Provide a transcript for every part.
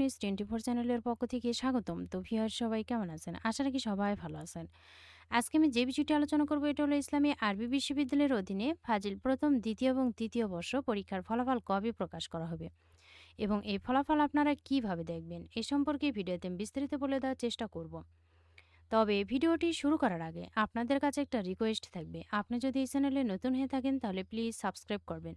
News twenty four চ্যানেলের পক্ষ থেকে স্বাগতম। তো ভিউয়ার সবাই কেমন আছেন? আশা রাখি সবাই ভালো আছেন। আজকে আমি যে বিষয়টি আলোচনা করব, এটা হলো ইসলামী আরবি বিশ্ববিদ্যালয়ের অধীনে ফাজিল প্রথম, দ্বিতীয় এবং তৃতীয় বর্ষ পরীক্ষার ফলাফল কবে প্রকাশ করা হবে? এবং এই ফলাফল আপনারা কীভাবে দেখবেন? এ সম্পর্কে ভিডিওতে আমি বিস্তারিত বলে দেওয়ার চেষ্টা করব। তবে ভিডিওটি শুরু করার আগে আপনাদের কাছে একটা রিকোয়েস্ট থাকবে। আপনি যদি এই চ্যানেলে নতুন হয়ে থাকেন, তাহলে প্লিজ সাবস্ক্রাইব করবেন।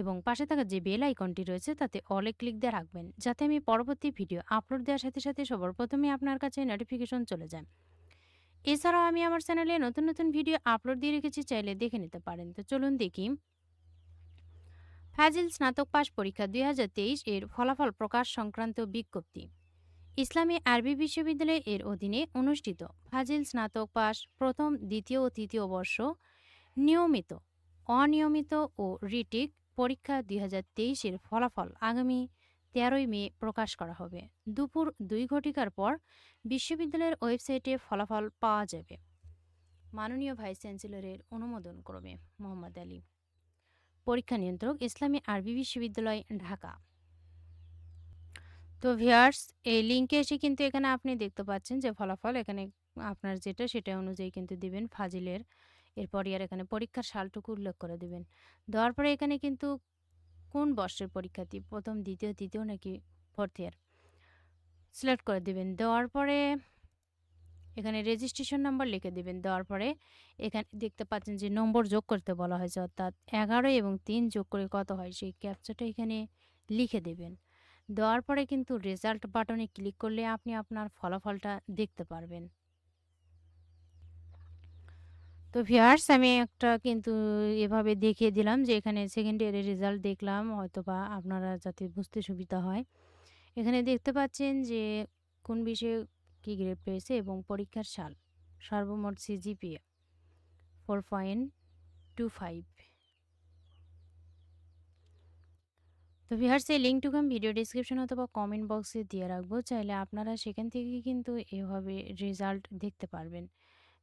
এবং পাশে থাকা যে বেল আইকনটি রয়েছে তাতে অলে ক্লিক দিয়ে রাখবেন, যাতে আমি পরবর্তী ভিডিও আপলোড দেওয়ার সাথে সাথে সবার প্রথমে আপনার কাছে নোটিফিকেশন চলে যায়। এছাড়াও আমি আমার চ্যানেলে নতুন নতুন ভিডিও আপলোড দিয়ে রেখেছি, চাইলে দেখে নিতে পারেন। তো চলুন দেখি। ফাজিল স্নাতক পাস পরীক্ষা দুই হাজার তেইশ এর ফলাফল প্রকাশ সংক্রান্ত বিজ্ঞপ্তি। ইসলামী আরবি বিশ্ববিদ্যালয় এর অধীনে অনুষ্ঠিত ফাজিল স্নাতক পাস প্রথম, দ্বিতীয় ও তৃতীয় বর্ষ নিয়মিত, অনিয়মিত ও রিটিক পরীক্ষা দুই হাজার তেইশের ফলাফল আগামী তেরোই মে প্রকাশ করা হবে। দুপুর দুই ঘটিকার পর বিশ্ববিদ্যালয়ের ওয়েবসাইটে ফলাফল পাওয়া যাবে। মাননীয় ভাইস চ্যান্সেলরের অনুমোদন ক্রমে মোহাম্মদ আলী। পরীক্ষা নিয়ন্ত্রক ইসলামী আরবি বিশ্ববিদ্যালয়, ঢাকা। তো ভিয়ার্স এই লিঙ্কে এসে কিন্তু এখানে আপনি দেখতে পাচ্ছেন যে ফলাফল এখানে আপনার যেটা সেটা অনুযায়ী কিন্তু দিবেন ফাজিলের এরপরই আর এখানে পরীক্ষার সালটুকু উল্লেখ করে দিবেন। দেওয়ার পরে এখানে কিন্তু কোন বর্ষের পরীক্ষার্থী প্রথম, দ্বিতীয়, তৃতীয় নাকি ফোর্থ ইয়ার সিলেক্ট করে দেবেন। দেওয়ার পরে এখানে রেজিস্ট্রেশন নাম্বার লিখে দেবেন। দেওয়ার পরে এখানে দেখতে পাচ্ছেন যে নম্বর যোগ করতে বলা হয়েছে, অর্থাৎ এগারো এবং তিন যোগ করে কত হয়? সেই ক্যাপচাটা এখানে লিখে দেবেন। দেওয়ার পরে কিন্তু রেজাল্ট বাটনে ক্লিক করলে আপনি আপনার ফলাফলটা দেখতে পারবেন। তো ভিয়ার্স আমি একটা কিন্তু এভাবে দেখিয়ে দিলাম যে, এখানে সেকেন্ড ইয়ারের রেজাল্ট দেখলাম হয়তো বা আপনারা যাতে বুঝতে সুবিধা হয়। এখানে দেখতে পাচ্ছেন যে, কোন বিষয়ে কী গ্রেড পেয়েছে এবং পরীক্ষার সাল, সর্বমোট CGPA four point two five তো ভিহার্স এই লিঙ্কটুকু আমি ভিডিও ডিসক্রিপশন অথবা কমেন্ট বক্সে দিয়ে রাখব, চাইলে আপনারা সেখান থেকে কিন্তু এভাবে রেজাল্ট দেখতে পারবেন।